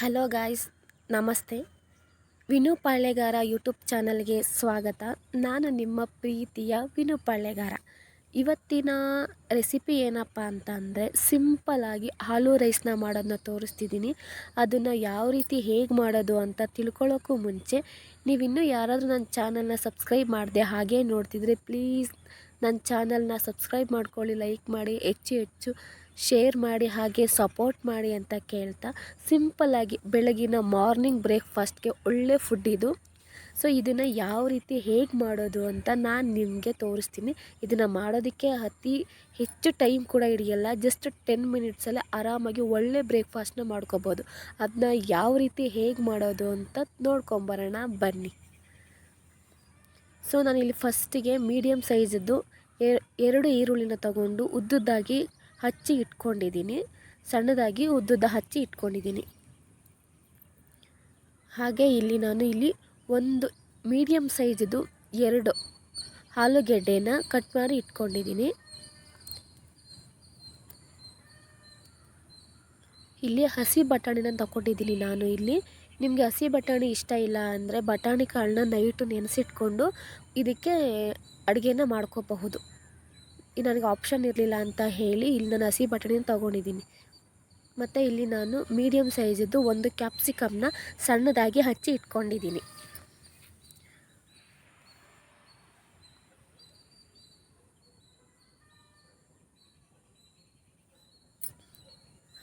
Hello guys, ನಮಸ್ತೆ. Vinu ಪಾಳ್ಳೆಗಾರ YouTube ಚಾನಲ್ಗೆ ಸ್ವಾಗತ. ನಾನು ನಿಮ್ಮ ಪ್ರೀತಿಯ ವಿನು ಪಾಳ್ಳೆಗಾರ ಇವತ್ತಿನ ರೆಸಿಪಿ ಏನಪ್ಪ ಅಂತ ಅಂದರೆ ಸಿಂಪಲಾಗಿ ಆಲೂ ರೈಸ್ನ ಮಾಡೋದನ್ನ ತೋರಿಸ್ತಿದ್ದೀನಿ. ಅದನ್ನು ಯಾವ ರೀತಿ ಹೇಗೆ ಮಾಡೋದು ಅಂತ ತಿಳ್ಕೊಳ್ಳೋಕ್ಕೂ ಮುಂಚೆ, ನೀವಿನ್ನೂ ಯಾರಾದರೂ ನನ್ನ ಚಾನಲ್ನ ಸಬ್ಸ್ಕ್ರೈಬ್ ಮಾಡಿದೆ ಹಾಗೆ ನೋಡ್ತಿದ್ರೆ, ಪ್ಲೀಸ್ ನನ್ನ ಚಾನಲ್ನ ಸಬ್ಸ್ಕ್ರೈಬ್ ಮಾಡ್ಕೊಳ್ಳಿ, ಲೈಕ್ ಮಾಡಿ, ಹೆಚ್ಚು ಹೆಚ್ಚು ಶೇರ್ ಮಾಡಿ, ಹಾಗೆ ಸಪೋರ್ಟ್ ಮಾಡಿ ಅಂತ ಕೇಳ್ತಾ ಸಿಂಪಲ್ಲಾಗಿ ಬೆಳಗಿನ ಮಾರ್ನಿಂಗ್ ಬ್ರೇಕ್ಫಾಸ್ಟ್ಗೆ ಒಳ್ಳೆ ಫುಡ್ ಇದು. ಸೊ ಇದನ್ನು ಯಾವ ರೀತಿ ಹೇಗೆ ಮಾಡೋದು ಅಂತ ನಾನು ನಿಮಗೆ ತೋರಿಸ್ತೀನಿ. ಇದನ್ನು ಮಾಡೋದಕ್ಕೆ ಅತಿ ಹೆಚ್ಚು ಟೈಮ್ ಕೂಡ ಹಿಡಿಯಲ್ಲ. ಜಸ್ಟ್ ಟೆನ್ ಮಿನಿಟ್ಸಲ್ಲೇ ಆರಾಮಾಗಿ ಒಳ್ಳೆ ಬ್ರೇಕ್ಫಾಸ್ಟ್ನ ಮಾಡ್ಕೋಬೋದು. ಅದನ್ನ ಯಾವ ರೀತಿ ಹೇಗೆ ಮಾಡೋದು ಅಂತ ನೋಡ್ಕೊಂಬರೋಣ, ಬನ್ನಿ. ಸೊ ನಾನಿಲ್ಲಿ ಫಸ್ಟಿಗೆ ಮೀಡಿಯಮ್ ಸೈಜದ್ದು ಎರಡು ಈರುಳ್ಳಿನ ತಗೊಂಡು ಉದ್ದುದ್ದಾಗಿ ಹಚ್ಚಿ ಇಟ್ಕೊಂಡಿದ್ದೀನಿ. ಸಣ್ಣದಾಗಿ ಉದ್ದುದ್ದ ಹಚ್ಚಿ ಇಟ್ಕೊಂಡಿದ್ದೀನಿ. ಹಾಗೆ ಇಲ್ಲಿ ನಾನು ಇಲ್ಲಿ ಒಂದು ಮೀಡಿಯಮ್ ಸೈಜದು ಎರಡು ಆಲೂಗೆಡ್ಡೆನ ಕಟ್ ಮಾಡಿ ಇಟ್ಕೊಂಡಿದ್ದೀನಿ. ಇಲ್ಲಿ ಹಸಿ ಬಟಾಣಿನ ತಗೊಂಡಿದ್ದೀನಿ ನಾನು ಇಲ್ಲಿ. ನಿಮಗೆ ಹಸಿ ಬಟಾಣಿ ಇಷ್ಟ ಇಲ್ಲ ಅಂದರೆ ಬಟಾಣಿ ಕಾಳನ್ನ ನೈಟು ನೆನೆಸಿಟ್ಕೊಂಡು ಇದಕ್ಕೆ ಅಡುಗೆನ ಮಾಡ್ಕೋಬಹುದು. ನನಗೆ ಆಪ್ಷನ್ ಇರಲಿಲ್ಲ ಅಂತ ಹೇಳಿ ಇಲ್ಲಿ ನಾನು ಹಸಿ ಬಟಾಣಿನ ತೊಗೊಂಡಿದ್ದೀನಿ. ಮತ್ತು ಇಲ್ಲಿ ನಾನು ಮೀಡಿಯಮ್ ಸೈಜಿದ್ದು ಒಂದು ಕ್ಯಾಪ್ಸಿಕಮ್ನ ಸಣ್ಣದಾಗಿ ಹಚ್ಚಿ ಇಟ್ಕೊಂಡಿದ್ದೀನಿ.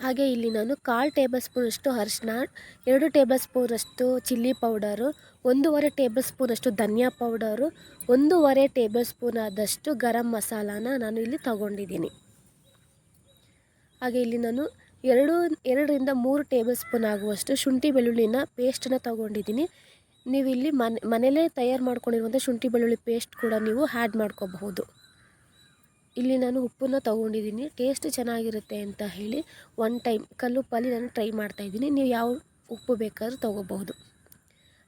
ಹಾಗೆ ಇಲ್ಲಿ ನಾನು ಕಾಲು ಟೇಬಲ್ ಸ್ಪೂನಷ್ಟು ಅರಿಶಿನ, ಎರಡು ಟೇಬಲ್ ಸ್ಪೂನಷ್ಟು ಚಿಲ್ಲಿ ಪೌಡರು, ಒಂದೂವರೆ ಟೇಬಲ್ ಸ್ಪೂನಷ್ಟು ಧನಿಯಾ ಪೌಡರು, ಒಂದೂವರೆ ಟೇಬಲ್ ಸ್ಪೂನ್ ಆದಷ್ಟು ಗರಂ ಮಸಾಲಾನ ನಾನು ಇಲ್ಲಿ ತಗೊಂಡಿದ್ದೀನಿ. ಹಾಗೆ ಇಲ್ಲಿ ನಾನು ಎರಡು, ಎರಡರಿಂದ ಮೂರು ಟೇಬಲ್ ಸ್ಪೂನ್ ಆಗುವಷ್ಟು ಶುಂಠಿ ಬೆಳ್ಳುಳ್ಳಿನ ಪೇಸ್ಟನ್ನು ತಗೊಂಡಿದ್ದೀನಿ. ನೀವು ಇಲ್ಲಿ ಮನೆ ಮನೇಲೇ ತಯಾರು ಮಾಡ್ಕೊಂಡಿರುವಂಥ ಶುಂಠಿ ಬೆಳ್ಳುಳ್ಳಿ ಪೇಸ್ಟ್ ಕೂಡ ನೀವು ಆ್ಯಡ್ ಮಾಡ್ಕೋಬಹುದು. ಇಲ್ಲಿ ನಾನು ಉಪ್ಪನ್ನು ತೊಗೊಂಡಿದ್ದೀನಿ. ಟೇಸ್ಟ್ ಚೆನ್ನಾಗಿರುತ್ತೆ ಅಂತ ಹೇಳಿ ಒನ್ ಟೈಮ್ ಕಲ್ಲುಪ್ಪಲ್ಲಿ ನಾನು ಟ್ರೈ ಮಾಡ್ತಾಯಿದ್ದೀನಿ ನೀವು ಯಾವ ಉಪ್ಪು ಬೇಕಾದರೂ ತೊಗೋಬಹುದು.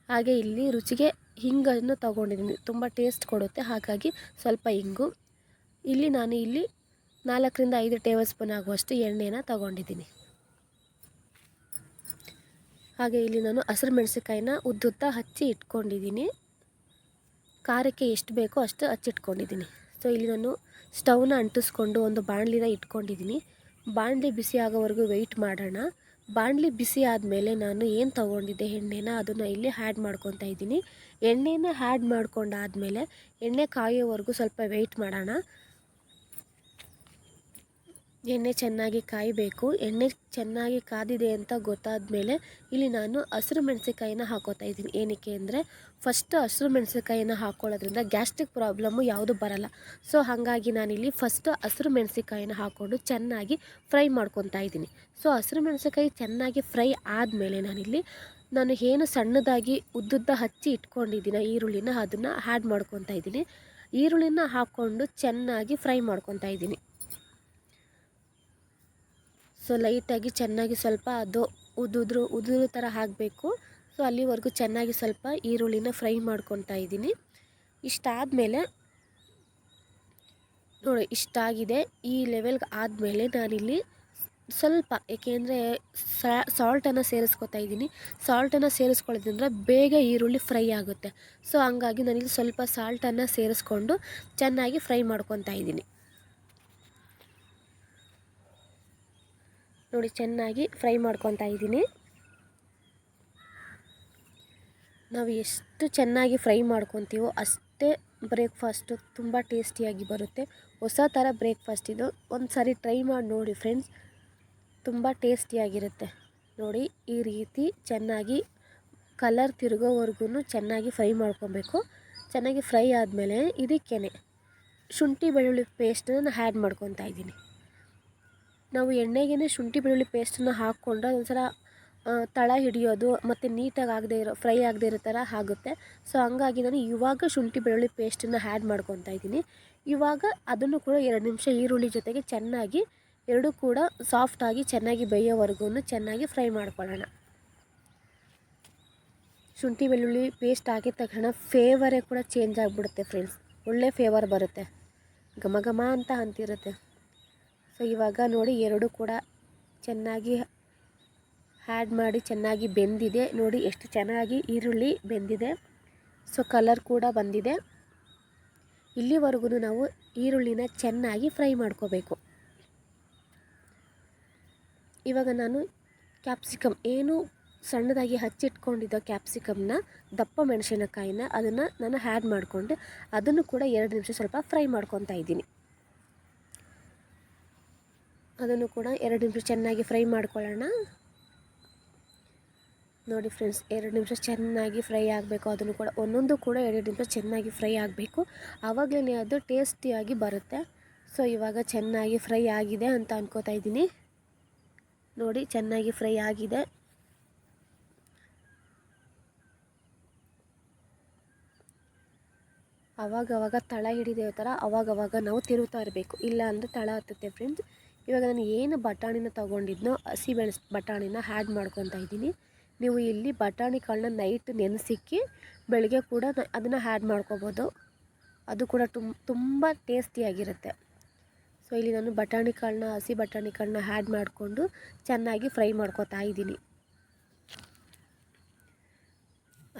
ಹಾಗೆ ಇಲ್ಲಿ ರುಚಿಗೆ ಹಿಂಗನ್ನು ತೊಗೊಂಡಿದ್ದೀನಿ. ತುಂಬ ಟೇಸ್ಟ್ ಕೊಡುತ್ತೆ. ಹಾಗಾಗಿ ಸ್ವಲ್ಪ ಹಿಂಗು. ಇಲ್ಲಿ ನಾನು ಇಲ್ಲಿ ನಾಲ್ಕರಿಂದ ಐದು ಟೇಬಲ್ ಸ್ಪೂನ್ ಆಗುವಷ್ಟು ಎಣ್ಣೆನ ತಗೊಂಡಿದ್ದೀನಿ. ಹಾಗೆ ಇಲ್ಲಿ ನಾನು ಹಸಿರು ಮೆಣಸಿನ್ಕಾಯಿನ ಉದ್ದುತ್ತ ಹಚ್ಚಿ ಇಟ್ಕೊಂಡಿದ್ದೀನಿ. ಖಾರಕ್ಕೆ ಎಷ್ಟು ಬೇಕೋ ಅಷ್ಟು ಹಚ್ಚಿಟ್ಕೊಂಡಿದ್ದೀನಿ. ಸೊ ಇಲ್ಲಿ ನಾನು ಸ್ಟವ್ನ ಅಂಟಿಸ್ಕೊಂಡು ಒಂದು ಬಾಣಲಿನ ಇಟ್ಕೊಂಡಿದ್ದೀನಿ. ಬಾಣಲಿ ಬಿಸಿ ಆಗೋವರೆಗೂ ವೆಯ್ಟ್ ಮಾಡೋಣ. ಬಾಣಲಿ ಬಿಸಿ ಆದಮೇಲೆ ನಾನು ಏನು ತೊಗೊಂಡಿದ್ದೆ ಎಣ್ಣೆನ ಅದನ್ನು ಇಲ್ಲಿ ಹ್ಯಾಡ್ ಮಾಡ್ಕೊತಾ ಇದ್ದೀನಿ. ಎಣ್ಣೆನ ಹ್ಯಾಡ್ ಮಾಡ್ಕೊಂಡಾದಮೇಲೆ ಎಣ್ಣೆ ಕಾಯೋವರೆಗೂ ಸ್ವಲ್ಪ ವೆಯ್ಟ್ ಮಾಡೋಣ. ಎಣ್ಣೆ ಚೆನ್ನಾಗಿ ಕಾಯಬೇಕು. ಎಣ್ಣೆ ಚೆನ್ನಾಗಿ ಕಾದಿದೆ ಅಂತ ಗೊತ್ತಾದ ಮೇಲೆ ಇಲ್ಲಿ ನಾನು ಹಸಿರು ಮೆಣಸಿನ್ಕಾಯಿನ ಹಾಕೋತಾ ಇದ್ದೀನಿ. ಏನಕ್ಕೆ ಅಂದರೆ ಫಸ್ಟ್ ಹಸಿರು ಮೆಣಸಿನ್ಕಾಯಿನ ಹಾಕ್ಕೊಳ್ಳೋದ್ರಿಂದ ಗ್ಯಾಸ್ಟ್ರಿಕ್ ಪ್ರಾಬ್ಲಮ್ಮು ಯಾವುದು ಬರಲ್ಲ. ಸೊ ಹಾಗಾಗಿ ನಾನಿಲ್ಲಿ ಫಸ್ಟ್ ಹಸಿರು ಮೆಣಸಿನ್ಕಾಯಿನ ಹಾಕ್ಕೊಂಡು ಚೆನ್ನಾಗಿ ಫ್ರೈ ಮಾಡ್ಕೊತಾ ಇದ್ದೀನಿ. ಸೊ ಹಸಿರು ಮೆಣಸಿನ್ಕಾಯಿ ಚೆನ್ನಾಗಿ ಫ್ರೈ ಆದಮೇಲೆ ನಾನಿಲ್ಲಿ ನಾನು ಏನು ಸಣ್ಣದಾಗಿ ಉದ್ದುದ್ದ ಹಚ್ಚಿ ಇಟ್ಕೊಂಡಿದ್ದೀನಿ ಈರುಳ್ಳಿನ ಅದನ್ನು ಆ್ಯಡ್ ಮಾಡ್ಕೊತಾ ಇದ್ದೀನಿ. ಈರುಳ್ಳಿನ ಹಾಕ್ಕೊಂಡು ಚೆನ್ನಾಗಿ ಫ್ರೈ ಮಾಡ್ಕೊತಾ ಇದ್ದೀನಿ. ಸೊ ಲೈಟಾಗಿ ಚೆನ್ನಾಗಿ ಸ್ವಲ್ಪ ಅದು ಉದುದ್ರು, ಉದುರು ಥರ ಹಾಕಬೇಕು. ಸೊ ಅಲ್ಲಿವರೆಗೂ ಚೆನ್ನಾಗಿ ಸ್ವಲ್ಪ ಈರುಳ್ಳಿನ ಫ್ರೈ ಮಾಡ್ಕೊತಾ ಇದ್ದೀನಿ. ಇಷ್ಟಾದಮೇಲೆ ನೋಡಿ, ಇಷ್ಟಾಗಿದೆ. ಈ ಲೆವೆಲ್ಗೆ ಆದಮೇಲೆ ನಾನಿಲ್ಲಿ ಸ್ವಲ್ಪ, ಏಕೆಂದರೆ ಸಾಲ್ಟನ್ನು ಸೇರಿಸ್ಕೊತಾ ಇದ್ದೀನಿ. ಸಾಲ್ಟನ್ನು ಸೇರಿಸ್ಕೊಳ್ಳೋದ್ರಿಂದ ಬೇಗ ಈರುಳ್ಳಿ ಫ್ರೈ ಆಗುತ್ತೆ. ಸೊ ಹಂಗಾಗಿ ನಾನಿಲ್ಲಿ ಸ್ವಲ್ಪ ಸಾಲ್ಟನ್ನು ಸೇರಿಸ್ಕೊಂಡು ಚೆನ್ನಾಗಿ ಫ್ರೈ ಮಾಡ್ಕೊತಾ ಇದ್ದೀನಿ. ನೋಡಿ, ಚೆನ್ನಾಗಿ ಫ್ರೈ ಮಾಡ್ಕೊತಾ ಇದ್ದೀನಿ. ನಾವು ಎಷ್ಟು ಚೆನ್ನಾಗಿ ಫ್ರೈ ಮಾಡ್ಕೊತೀವೋ ಅಷ್ಟೇ ಬ್ರೇಕ್ಫಾಸ್ಟು ತುಂಬ ಟೇಸ್ಟಿಯಾಗಿ ಬರುತ್ತೆ. ಹೊಸ ಥರ ಬ್ರೇಕ್ಫಾಸ್ಟ್ ಇದು. ಒಂದು ಸಾರಿ ಟ್ರೈ ಮಾಡಿ ನೋಡಿ ಫ್ರೆಂಡ್ಸ್. ತುಂಬ ಟೇಸ್ಟಿಯಾಗಿರುತ್ತೆ. ನೋಡಿ, ಈ ರೀತಿ ಚೆನ್ನಾಗಿ ಕಲರ್ ತಿರುಗೋವರೆಗೂ ಚೆನ್ನಾಗಿ ಫ್ರೈ ಮಾಡ್ಕೊಬೇಕು. ಚೆನ್ನಾಗಿ ಫ್ರೈ ಆದಮೇಲೆ ಇದಕ್ಕೇ ಶುಂಠಿ ಬೆಳ್ಳುಳ್ಳಿ ಪೇಸ್ಟನ್ನು ಆ್ಯಡ್ ಮಾಡ್ಕೊತಾ ಇದ್ದೀನಿ. ನಾವು ಎಣ್ಣೆಗೇ ಶುಂಠಿ, ಬೆಳ್ಳುಳ್ಳಿ ಪೇಸ್ಟನ್ನು ಹಾಕ್ಕೊಂಡ್ರೆ ಒಂಥರ ತಳ ಹಿಡಿಯೋದು ಮತ್ತು ನೀಟಾಗಿ ಆಗದೇ ಇರೋ, ಫ್ರೈ ಆಗದೇ ಇರೋ ಥರ ಆಗುತ್ತೆ. ಸೊ, ಹಂಗಾಗಿ ನಾನು ಇವಾಗ ಶುಂಠಿ, ಬೆಳ್ಳುಳ್ಳಿ ಪೇಸ್ಟನ್ನು ಆ್ಯಡ್ ಮಾಡ್ಕೊತಾ ಇದ್ದೀನಿ. ಇವಾಗ ಅದನ್ನು ಕೂಡ ಎರಡು ನಿಮಿಷ ಈರುಳ್ಳಿ ಜೊತೆಗೆ ಚೆನ್ನಾಗಿ, ಎರಡೂ ಕೂಡ ಸಾಫ್ಟಾಗಿ ಚೆನ್ನಾಗಿ ಬೇಯೋವರೆಗೂ ಚೆನ್ನಾಗಿ ಫ್ರೈ ಮಾಡ್ಕೊಳ್ಳೋಣ. ಶುಂಠಿ, ಬೆಳ್ಳುಳ್ಳಿ ಪೇಸ್ಟ್ ಆಗಿದ ತಕ್ಷಣ ಫೇವರೇ ಕೂಡ ಚೇಂಜ್ ಆಗಿಬಿಡುತ್ತೆ ಫ್ರೆಂಡ್ಸ್ ಒಳ್ಳೆ ಫೇವರ್ ಬರುತ್ತೆ. ಘಮ ಘಮ ಅಂತ ಅಂತಿರುತ್ತೆ. ಸೊ ಇವಾಗ ನೋಡಿ ಎರಡು ಕೂಡ ಚೆನ್ನಾಗಿ ಆ್ಯಡ್ ಮಾಡಿ ಚೆನ್ನಾಗಿ ಬೆಂದಿದೆ. ನೋಡಿ ಎಷ್ಟು ಚೆನ್ನಾಗಿ ಈರುಳ್ಳಿ ಬೆಂದಿದೆ. ಸೊ ಕಲರ್ ಕೂಡ ಬಂದಿದೆ. ಇಲ್ಲಿವರೆಗೂ ನಾವು ಈರುಳ್ಳಿನ ಚೆನ್ನಾಗಿ ಫ್ರೈ ಮಾಡ್ಕೋಬೇಕು. ಇವಾಗ ನಾನು ಕ್ಯಾಪ್ಸಿಕಮ್ ಏನು ಸಣ್ಣದಾಗಿ ಹಚ್ಚಿಟ್ಕೊಂಡಿದ್ದ ಕ್ಯಾಪ್ಸಿಕಮ್ನ ದಪ್ಪ ಮೆಣಸಿನಕಾಯಿನ, ಅದನ್ನು ನಾನು ಹ್ಯಾಡ್ ಮಾಡಿಕೊಂಡು ಅದನ್ನು ಕೂಡ ಎರಡು ನಿಮಿಷ ಸ್ವಲ್ಪ ಫ್ರೈ ಮಾಡ್ಕೊತಾ ಇದ್ದೀನಿ. ಅದನ್ನು ಕೂಡ ಎರಡು ನಿಮಿಷ ಚೆನ್ನಾಗಿ ಫ್ರೈ ಮಾಡ್ಕೊಳ್ಳೋಣ. ನೋಡಿ ಫ್ರೆಂಡ್ಸ್, ಎರಡು ನಿಮಿಷ ಚೆನ್ನಾಗಿ ಫ್ರೈ ಆಗಬೇಕು. ಅದನ್ನು ಕೂಡ ಒಂದೊಂದು ಕೂಡ ಎರಡು ನಿಮಿಷ ಚೆನ್ನಾಗಿ ಫ್ರೈ ಆಗಬೇಕು. ಆವಾಗಲೇ ಅದು ಟೇಸ್ಟಿಯಾಗಿ ಬರುತ್ತೆ. ಸೊ, ಇವಾಗ ಚೆನ್ನಾಗಿ ಫ್ರೈ ಆಗಿದೆ ಅಂತ ಅನ್ಕೋತಾ ಇದ್ದೀನಿ. ನೋಡಿ, ಚೆನ್ನಾಗಿ ಫ್ರೈ ಆಗಿದೆ. ಅವಾಗವಾಗ ತಳ ಹಿಡಿದೇ ಥರ ಅವಾಗವಾಗ ನಾವು ತಿರುತ್ತಾ ಇರಬೇಕು. ಇಲ್ಲ ಅಂದರೆ ತಳ ಹತ್ತುತ್ತೆ ಫ್ರೆಂಡ್ಸ್. ಇವಾಗ ನಾನು ಏನು ಬಟಾಣಿನ ತೊಗೊಂಡಿದ್ನೋ ಹಸಿ ಬೆಳೆಸ್ ಬಟಾಣಿನ ಹ್ಯಾಡ್ ಮಾಡ್ಕೊತಾ ಇದ್ದೀನಿ. ನೀವು ಇಲ್ಲಿ ಬಟಾಣಿ ಕಾಳನ್ನ ನೈಟ್ ನೆನೆಸಿಕ್ಕಿ ಬೆಳಗ್ಗೆ ಕೂಡ ಅದನ್ನು ಹ್ಯಾಡ್ ಮಾಡ್ಕೋಬೋದು. ಅದು ಕೂಡ ತುಂಬ ತುಂಬ ಟೇಸ್ಟಿಯಾಗಿರುತ್ತೆ ಸೊ ಇಲ್ಲಿ ನಾನು ಬಟಾಣಿ ಕಾಳನ್ನ, ಹಸಿ ಬಟಾಣಿ ಕಾಳನ್ನ ಹ್ಯಾಡ್ ಮಾಡಿಕೊಂಡು ಚೆನ್ನಾಗಿ ಫ್ರೈ ಮಾಡ್ಕೋತಾ ಇದ್ದೀನಿ.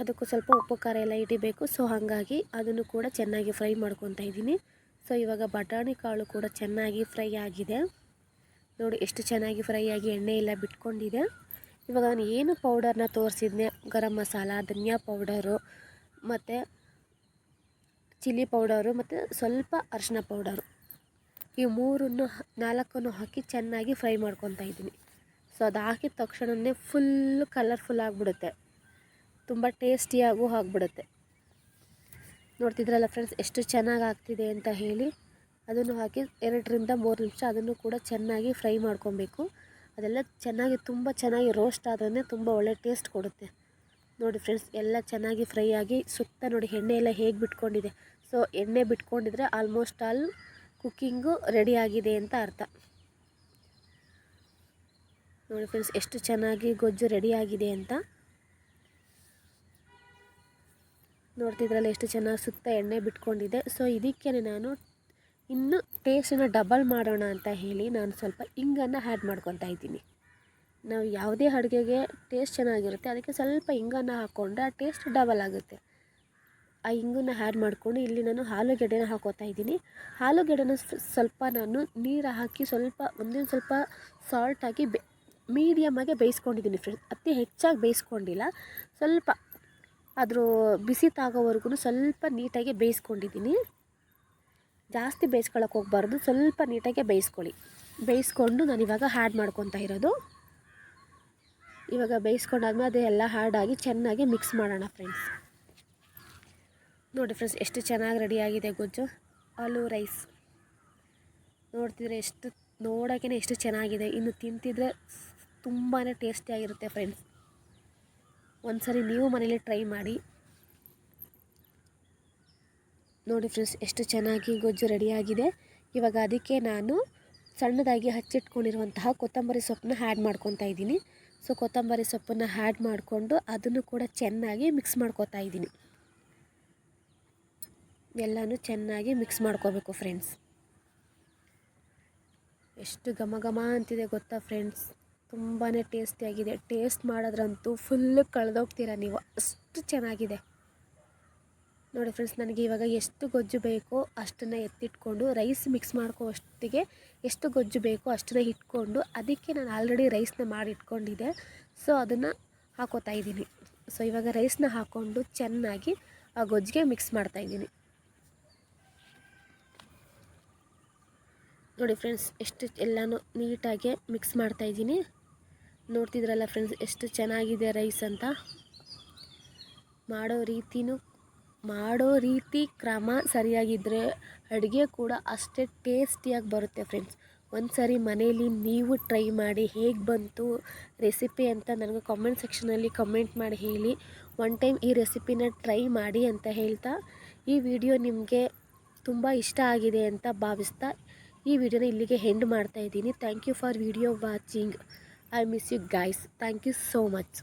ಅದಕ್ಕೂ ಸ್ವಲ್ಪ ಉಪ್ಪು, ಖಾರ ಎಲ್ಲ ಇಡಬೇಕು ಸೊ ಹಾಗಾಗಿ ಅದನ್ನು ಕೂಡ ಚೆನ್ನಾಗಿ ಫ್ರೈ ಮಾಡ್ಕೊತಾ ಇದ್ದೀನಿ. ಸೊ ಇವಾಗ ಬಟಾಣಿ ಕಾಳು ಕೂಡ ಚೆನ್ನಾಗಿ ಫ್ರೈ ಆಗಿದೆ. ನೋಡಿ ಎಷ್ಟು ಚೆನ್ನಾಗಿ ಫ್ರೈ ಆಗಿ ಎಣ್ಣೆ ಎಲ್ಲ ಬಿಟ್ಕೊಂಡಿದೆ. ಇವಾಗ ನಾನು ಏನು ಪೌಡರ್ನ ತೋರಿಸಿದ್ನೆ? ಗರಂ ಮಸಾಲ, ಧನಿಯಾ ಪೌಡರು ಮತ್ತು ಚಿಲ್ಲಿ ಪೌಡರು ಮತ್ತು ಸ್ವಲ್ಪ ಅರಿಶಿನ ಪೌಡರು ಈ ಮೂರನ್ನು ನಾಲ್ಕನ್ನು ಹಾಕಿ ಚೆನ್ನಾಗಿ ಫ್ರೈ ಮಾಡ್ಕೊತಾ ಇದ್ದೀನಿ. ಸೊ ಅದು ಹಾಕಿದ ತಕ್ಷಣವೇ ಫುಲ್ಲು ಕಲರ್ಫುಲ್ ಆಗಿಬಿಡುತ್ತೆ. ತುಂಬ ಟೇಸ್ಟಿಯಾಗೂ ಆಗಿಬಿಡುತ್ತೆ. ನೋಡ್ತಿದ್ರಲ್ಲ ಫ್ರೆಂಡ್ಸ್ ಎಷ್ಟು ಚೆನ್ನಾಗಿ ಆಗ್ತಿದೆ ಅಂತ ಹೇಳಿ. ಅದನ್ನು ಹಾಕಿ ಎರಡರಿಂದ ಮೂರು ನಿಮಿಷ ಅದನ್ನು ಕೂಡ ಚೆನ್ನಾಗಿ ಫ್ರೈ ಮಾಡ್ಕೊಬೇಕು. ಅದೆಲ್ಲ ಚೆನ್ನಾಗಿ ತುಂಬ ಚೆನ್ನಾಗಿ ರೋಸ್ಟ್ ಆದ್ರೆ ತುಂಬ ಒಳ್ಳೆ ಟೇಸ್ಟ್ ಕೊಡುತ್ತೆ. ನೋಡಿ ಫ್ರೆಂಡ್ಸ್ ಎಲ್ಲ ಚೆನ್ನಾಗಿ ಫ್ರೈ ಆಗಿ ಸುತ್ತ ನೋಡಿ ಎಣ್ಣೆ ಎಲ್ಲ ಹೇಗೆ ಬಿಟ್ಕೊಂಡಿದೆ. ಸೊ ಎಣ್ಣೆ ಬಿಟ್ಕೊಂಡಿದ್ರೆ ಆಲ್ಮೋಸ್ಟ್ ಆಲ್ ಕುಕ್ಕಿಂಗು ಆಗಿದೆ ಅಂತ ಅರ್ಥ. ನೋಡಿ ಫ್ರೆಂಡ್ಸ್ ಎಷ್ಟು ಚೆನ್ನಾಗಿ ಗೊಜ್ಜು ರೆಡಿ ಆಗಿದೆ ಅಂತ. ನೋಡ್ತಿದ್ರಲ್ಲ, ಎಷ್ಟು ಚೆನ್ನಾಗಿ ಸುತ್ತ ಎಣ್ಣೆ ಬಿಟ್ಕೊಂಡಿದೆ. ಸೊ ಇದಕ್ಕೆ ನಾನು ಇನ್ನು ಟೇಸ್ಟನ್ನು ಡಬಲ್ ಮಾಡೋಣ ಅಂತ ಹೇಳಿ ನಾನು ಸ್ವಲ್ಪ ಇಂಗನ್ನು ಆ್ಯಡ್ ಮಾಡ್ಕೊತಾ ಇದ್ದೀನಿ. ನಾವು ಯಾವುದೇ ಅಡುಗೆಗೆ ಟೇಸ್ಟ್ ಚೆನ್ನಾಗಿರುತ್ತೆ, ಅದಕ್ಕೆ ಸ್ವಲ್ಪ ಇಂಗನ್ನು ಹಾಕ್ಕೊಂಡ್ರೆ ಆ ಟೇಸ್ಟ್ ಡಬಲ್ ಆಗುತ್ತೆ. ಆ ಇಂಗನ್ನು ಆ್ಯಡ್ ಮಾಡಿಕೊಂಡು ಇಲ್ಲಿ ನಾನು ಆಲೂಗೆಡ್ಡೆನ ಹಾಕೋತಾ ಇದ್ದೀನಿ. ಆಲೂಗೆಡ್ಡೆನ ಸ್ವಲ್ಪ ನಾನು ನೀರು ಹಾಕಿ ಸ್ವಲ್ಪ ಒಂದೊಂದು ಸ್ವಲ್ಪ ಸಾಲ್ಟ್ ಹಾಕಿ ಬೆ ಮೀಡಿಯಮ್ಮಾಗೆ ಬೇಯಿಸ್ಕೊಂಡಿದ್ದೀನಿ ಫ್ರೆಂಡ್ಸ್ ಅತಿ ಹೆಚ್ಚಾಗಿ ಬೇಯಿಸ್ಕೊಂಡಿಲ್ಲ, ಸ್ವಲ್ಪ ಅದ್ರ ಬಿಸಿ ತಾಗೋವರೆಗೂ ಸ್ವಲ್ಪ ನೀಟಾಗಿ ಬೇಯಿಸ್ಕೊಂಡಿದ್ದೀನಿ. ಜಾಸ್ತಿ ಬೇಯಿಸ್ಕೊಳಕ್ಕೆ ಹೋಗ್ಬಾರ್ದು. ಸ್ವಲ್ಪ ನೀಟಾಗೆ ಬೇಯಿಸ್ಕೊಳ್ಳಿ. ಬೇಯಿಸ್ಕೊಂಡು ನಾನು ಇವಾಗ ಹ್ಯಾಡ್ ಮಾಡ್ಕೊತಾ ಇರೋದು. ಇವಾಗ ಬೇಯಿಸ್ಕೊಂಡಾದ್ಮೇಲೆ ಅದು ಎಲ್ಲ ಹಾರ್ಡಾಗಿ ಚೆನ್ನಾಗಿ ಮಿಕ್ಸ್ ಮಾಡೋಣ ಫ್ರೆಂಡ್ಸ್ ನೋಡಿ ಫ್ರೆಂಡ್ಸ್ ಎಷ್ಟು ಚೆನ್ನಾಗಿ ರೆಡಿಯಾಗಿದೆ ಗೊಜ್ಜು? ಆಲೂ ರೈಸ್ ನೋಡ್ತಿದ್ರೆ ಎಷ್ಟು ನೋಡೋಕೆ ಎಷ್ಟು ಚೆನ್ನಾಗಿದೆ. ಇನ್ನು ತಿಂತಿದ್ರೆ ತುಂಬಾ ಟೇಸ್ಟಿಯಾಗಿರುತ್ತೆ ಫ್ರೆಂಡ್ಸ್ ಒಂದು ಸರಿ ನೀವು ಮನೇಲಿ ಟ್ರೈ ಮಾಡಿ. ನೋಡಿ ಫ್ರೆಂಡ್ಸ್, ಎಷ್ಟು ಚೆನ್ನಾಗಿ ಗೊಜ್ಜು ರೆಡಿಯಾಗಿದೆ. ಇವಾಗ ಅದಕ್ಕೆ ನಾನು ಸಣ್ಣದಾಗಿ ಹಚ್ಚಿಟ್ಕೊಂಡಿರುವಂತಹ ಕೊತ್ತಂಬರಿ ಸೊಪ್ಪನ್ನ ಹ್ಯಾಡ್ ಮಾಡ್ಕೊತಾ ಇದ್ದೀನಿ. ಸೊ ಕೊತ್ತಂಬರಿ ಸೊಪ್ಪನ್ನು ಹ್ಯಾಡ್ ಮಾಡಿಕೊಂಡು ಅದನ್ನು ಕೂಡ ಚೆನ್ನಾಗಿ ಮಿಕ್ಸ್ ಮಾಡ್ಕೊತಾ ಇದ್ದೀನಿ. ಎಲ್ಲನೂ ಚೆನ್ನಾಗಿ ಮಿಕ್ಸ್ ಮಾಡ್ಕೋಬೇಕು ಫ್ರೆಂಡ್ಸ್ ಎಷ್ಟು ಘಮ ಘಮ ಅಂತಿದೆ ಗೊತ್ತಾ ಫ್ರೆಂಡ್ಸ್ ತುಂಬಾ ಟೇಸ್ಟಿಯಾಗಿದೆ ಟೇಸ್ಟ್ ಮಾಡೋದ್ರಂತೂ ಫುಲ್ಲು ಕಳೆದೋಗ್ತೀರ ನೀವು? ಅಷ್ಟು ಚೆನ್ನಾಗಿದೆ. ನೋಡಿ ಫ್ರೆಂಡ್ಸ್ ನನಗೆ ಇವಾಗ ಎಷ್ಟು ಗೊಜ್ಜು ಬೇಕೋ ಅಷ್ಟನ್ನು ಎತ್ತಿಟ್ಕೊಂಡು ರೈಸ್ ಮಿಕ್ಸ್ ಮಾಡ್ಕೋ ಅಷ್ಟಿಗೆ ಎಷ್ಟು ಗೊಜ್ಜು ಬೇಕೋ ಅಷ್ಟನ್ನು ಇಟ್ಕೊಂಡು ಅದಕ್ಕೆ ನಾನು ಆಲ್ರೆಡಿ ರೈಸ್ನ ಮಾಡಿ ಇಟ್ಕೊಂಡಿದ್ದೆ ಸೊ ಅದನ್ನು ಹಾಕೋತಾ ಇದ್ದೀನಿ. ಸೊ ಇವಾಗ ರೈಸ್ನ ಹಾಕ್ಕೊಂಡು ಚೆನ್ನಾಗಿ ಆ ಗೊಜ್ಜಿಗೆ ಮಿಕ್ಸ್ ಮಾಡ್ತಾಯಿದ್ದೀನಿ ನೋಡಿ ಫ್ರೆಂಡ್ಸ್ ಎಷ್ಟು ಎಲ್ಲನೂ ನೀಟಾಗಿ ಮಿಕ್ಸ್ ಮಾಡ್ತಾಯಿದ್ದೀನಿ ನೋಡ್ತಿದ್ರಲ್ಲ ಫ್ರೆಂಡ್ಸ್ ಎಷ್ಟು ಚೆನ್ನಾಗಿದೆ ರೈಸ್ ಅಂತ. ಮಾಡೋ ರೀತಿನೂ ಮಾಡೋ ರೀತಿ ಕ್ರಮ ಸರಿಯಾಗಿದ್ದರೆ ಅಡುಗೆ ಕೂಡ ಅಷ್ಟೇ ಟೇಸ್ಟಿಯಾಗಿ ಬರುತ್ತೆ ಫ್ರೆಂಡ್ಸ್. ಒಂದು ಸಾರಿ ಮನೇಲಿ ನೀವು ಟ್ರೈ ಮಾಡಿ ಹೇಗೆ ಬಂತು ರೆಸಿಪಿ ಅಂತ ನನಗೆ ಕಾಮೆಂಟ್ ಸೆಕ್ಷನಲ್ಲಿ ಕಮೆಂಟ್ ಮಾಡಿ ಹೇಳಿ. ಒನ್ ಟೈಮ್ ಈ ರೆಸಿಪಿನ ಟ್ರೈ ಮಾಡಿ ಅಂತ ಹೇಳ್ತಾ ಈ ವಿಡಿಯೋ ನಿಮಗೆ ತುಂಬ ಇಷ್ಟ ಆಗಿದೆ ಅಂತ ಭಾವಿಸ್ತಾ ಈ ವಿಡಿಯೋನ ಇಲ್ಲಿಗೆ ಹೆಂಡ್ ಮಾಡ್ತಾ ಇದ್ದೀನಿ. Thank you for video watching I miss you guys thank you so much